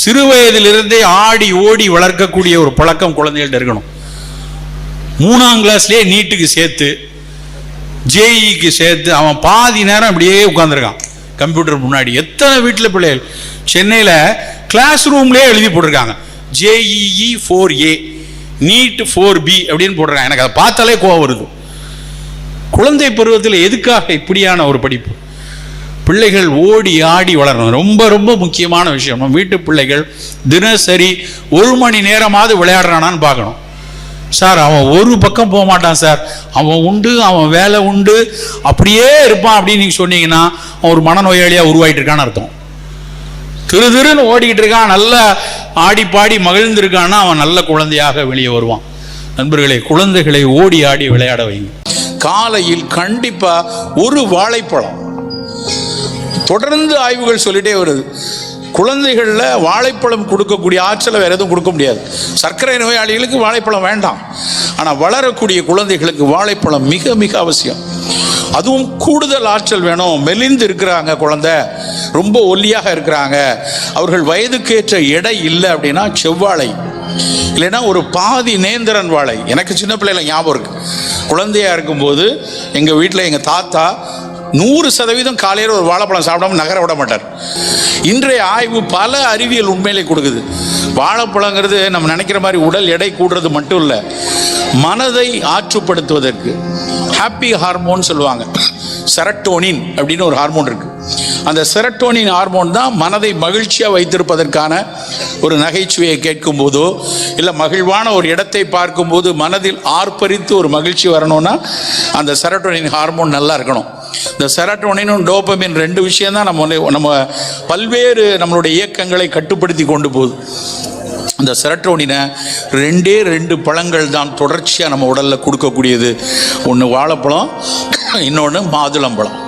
சிறு வயதிலிருந்தே ஆடி ஓடி வளர்க்கக்கூடிய ஒரு பழக்கம் குழந்தைகள்ட்ட இருக்கணும். மூணாம் கிளாஸ்லேயே நீட்டுக்கு சேர்த்து ஜேஇக்கு சேர்த்து அவன் பாதி நேரம் அப்படியே உட்காந்துருக்கான் கம்ப்யூட்டர் முன்னாடி. எத்தனை வீட்டில் பிள்ளைகள்? சென்னையில் கிளாஸ் ரூம்லேயே எழுதி போட்டிருக்காங்க. JEE four A NEET four B அப்படின்னு போட்டிருக்காங்க. எனக்கு அதை பார்த்தாலே கோவம் வருது. குழந்தை பருவத்தில் எதுக்காக இப்படியான ஒரு படிப்பு? பிள்ளைகள் ஓடி ஆடி வளரணும். ரொம்ப ரொம்ப முக்கியமான விஷயம். நம்ம வீட்டு பிள்ளைகள் தினசரி ஒரு மணி நேரமாவது விளையாடுறானான்னு பார்க்கணும். சார் அவன் ஒரு பக்கம் போக மாட்டான் சார். அவன் உண்டு அவன் வேலை உண்டு. அப்படியே இருப்பான் அப்படின்னு நீங்கள் சொன்னீங்கன்னா அவன் ஒரு மனநோயாளியாக உருவாயிட்டு இருக்கான்னு அர்த்தம். திரு திருன்னு ஓடிக்கிட்டு இருக்கான் நல்லா ஆடி பாடி மகிழ்ந்திருக்கான்னா அவன் நல்ல குழந்தையாக வெளியே வருவான். நண்பர்களே குழந்தைகளை ஓடி ஆடி விளையாட வைங்க. காலையில் கண்டிப்பாக ஒரு வாழைப்பழம். தொடர்ந்து ஆய்வுகள் சொல்லிட்டே வருது. குழந்தைகளில் வாழைப்பழம் கொடுக்கக்கூடிய ஆற்றலை வேறு எதுவும் கொடுக்க முடியாது. சர்க்கரை நோயாளிகளுக்கு வாழைப்பழம் வேண்டாம். ஆனால் வளரக்கூடிய குழந்தைகளுக்கு வாழைப்பழம் மிக மிக அவசியம். அதுவும் கூடுதல் ஆற்றல் வேணும். மெலிந்து இருக்கிறாங்க குழந்தை. ரொம்ப ஒல்லியாக இருக்கிறாங்க. அவர்கள் வயதுக்கேற்ற எடை இல்லை அப்படின்னா செவ்வாழை. இல்லைன்னா ஒரு பாதி நேந்திரன் வாழை. எனக்கு சின்ன பிள்ளைல ஞாபகம் இருக்கு. குழந்தையா இருக்கும்போது எங்கள் வீட்டில் எங்கள் தாத்தா நூறு சதவீதம் காலையில் ஒரு வாழைப்பழம் சாப்பிடாம நகர விட மாட்டார். இன்றைய ஆய்வு பல அறிவியல் உண்மையிலே கொடுக்குது. வாழைப்பழங்கிறது நம்ம நினைக்கிற மாதிரி உடல் எடை கூடுறது மட்டும் இல்லை மனதை ஆற்றுப்படுத்துவதற்கு ஹாப்பி ஹார்மோன் சொல்லுவாங்க. செரட்டோனின் அப்படின்னு ஒரு ஹார்மோன் இருக்கு. அந்த செரட்டோனின் ஹார்மோன் தான் மனதை மகிழ்ச்சியாக வைத்திருப்பதற்கான ஒரு நகைச்சுவையை கேட்கும் போதோ இல்லை மகிழ்வான ஒரு இடத்தை பார்க்கும்போது மனதில் ஆர்ப்பரித்து ஒரு மகிழ்ச்சி வரணும்னா அந்த செரட்டோனின் ஹார்மோன் நல்லா இருக்கணும். இந்த செரட்டோனினும் டோபமின் ரெண்டு விஷயம் தான் நம்ம நம்ம பல்வேறு நம்மளுடைய இயக்கங்களை கட்டுப்படுத்தி கொண்டு போகுது. அந்த செரட்டோனினை ரெண்டே ரெண்டு பழங்கள் தான் தொடர்ச்சியாக நம்ம உடலில் கொடுக்கக்கூடியது. ஒன்று வாழைப்பழம் இன்னொன்று மாதுளம்பழம்.